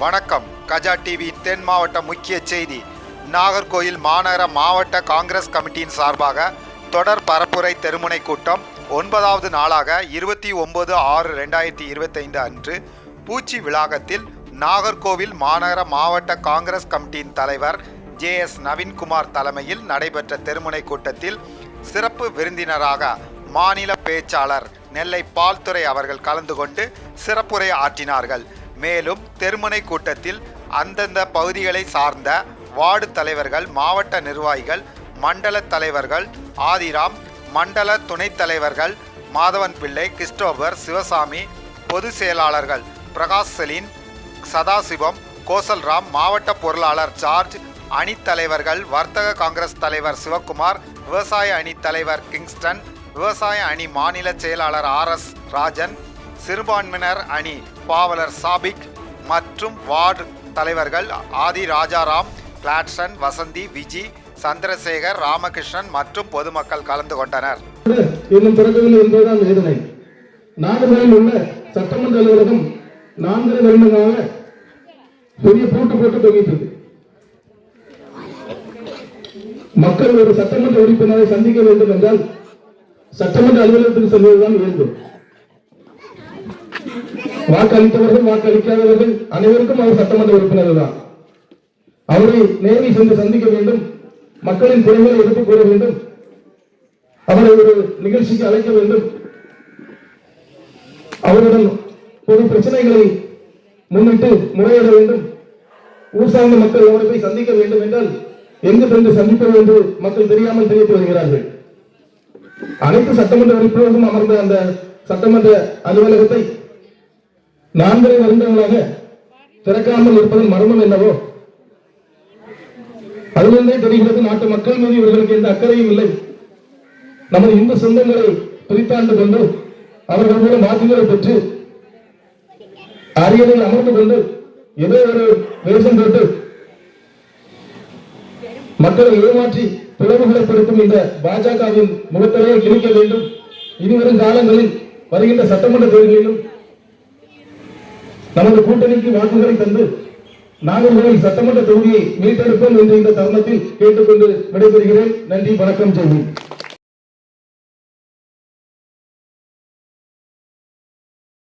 வணக்கம். கஜா டிவியின் தென் மாவட்ட முக்கிய செய்தி. நாகர்கோயில் மாநகர மாவட்ட காங்கிரஸ் கமிட்டியின் சார்பாக தொடர் பரப்புரை தெருமுனை கூட்டம் ஒன்பதாவது நாளாக இருபத்தி ஒன்பது ஆறு ரெண்டாயிரத்தி இருபத்தைந்து அன்று பூச்சி விளாகத்தில் நாகர்கோவில் மாநகர மாவட்ட காங்கிரஸ் கமிட்டியின் தலைவர் ஜே எஸ் நவீன்குமார் தலைமையில் நடைபெற்ற தெருமுனை கூட்டத்தில் சிறப்பு விருந்தினராக மாநில பேச்சாளர் நெல்லை பால்துறை அவர்கள் கலந்து கொண்டு சிறப்புரை ஆற்றினார்கள். மேலும் தெருமுனை கூட்டத்தில் அந்தந்த பகுதிகளை சார்ந்த வார்டு தலைவர்கள் மாவட்ட நிர்வாகிகள் மண்டல தலைவர்கள் ஆதிராம் மண்டல துணைத் தலைவர்கள் மாதவன் பிள்ளை கிறிஸ்டோபர் சிவசாமி பொது செயலாளர்கள் பிரகாஷ் செலின் சதாசிவம் கோசல்ராம் மாவட்ட பொருளாளர் ஜார்ஜ் அணித்தலைவர்கள் வர்த்தக காங்கிரஸ் தலைவர் சிவக்குமார் விவசாய அணி தலைவர் கிங்ஸ்டன் விவசாய அணி மாநில செயலாளர் ஆர் எஸ் ராஜன் சிறுபான்மையினர் அணி பாவலர் சாபிக் மற்றும் வார்டு தலைவர்கள் ஆதி ராஜாராம் கிளாட்சன் வசந்தி விஜி சந்திரசேகர் ராமகிருஷ்ணன் மற்றும் பொதுமக்கள் கலந்து கொண்டனர். இன்னும் பிறக்கவில்லை என்பதுதான் வேதனை. நாகர்கோவில் உள்ள சட்டமன்ற அலுவலகம் நான்கு வருடங்களாக பெரிய பூட்டு போட்டு தொங்கிட்டது மக்கள் ஒரு சட்டமன்ற உறுப்பினரை சந்திக்க வேண்டும் என்றால் சட்டமன்ற அலுவலகத்தில் செல்வதுதான் வேண்டும். வாக்களித்தவர்கள் வாக்களிக்காதவர்கள் அனைவருக்கும் அவர் சட்டமன்ற உறுப்பினர் தான் அவரை நேரில் சென்று சந்திக்க வேண்டும் மக்களின் குறைகளை எடுத்துக் கூற வேண்டும் அவரை ஒரு நிகழ்ச்சிக்கு அழைக்க வேண்டும். அவரிடம் பொது பிரச்சனைகளை முன்னிட்டு முறையிட வேண்டும். ஊர் சார்ந்த மக்கள் அவரை போய் சந்திக்க வேண்டும் என்றால் எங்கு சென்று சந்திப்பது என்று மக்கள் தெரியாமல் தெரிவித்து வருகிறார்கள். அனைத்து சட்டமன்ற உறுப்பினர்களும் அமர்ந்த அந்த சட்டமன்ற அலுவலகத்தை நான்கரை வருடங்களாக திறக்காமல் இருப்பதன் மர்மம் என்னவோ? அதிலிருந்தே தெரிகிறது நாட்டு மக்கள் மீது இவர்களுக்கு எந்த அக்கறையும் இல்லை. நமது இந்து சொந்தங்களை பிரித்தாண்டு கொண்டு அவர்கள் மூலம் வாக்குகளை பெற்று அரியணையில் அமர்ந்து கொண்டு ஏதோ ஒரு வேஷம் போட்டு மக்களை ஏமாற்றி பிளவுகளை படுத்தும் இந்த பாஜகவின் முகத்திலேயே கிழிக்க வேண்டும். இனிவரும் காலங்களில் வருகின்ற சட்டமன்ற தேர்தலிலும் நமது கூட்டணிக்கு வாக்குகளை தந்து நாகர்கோவில் சட்டமன்ற தொகுதியை மீட்டெடுப்போம் என்று இந்த தருணத்தில் கேட்டுக்கொண்டு விடைபெறுகிறேன். நன்றி வணக்கம் செய்வோம்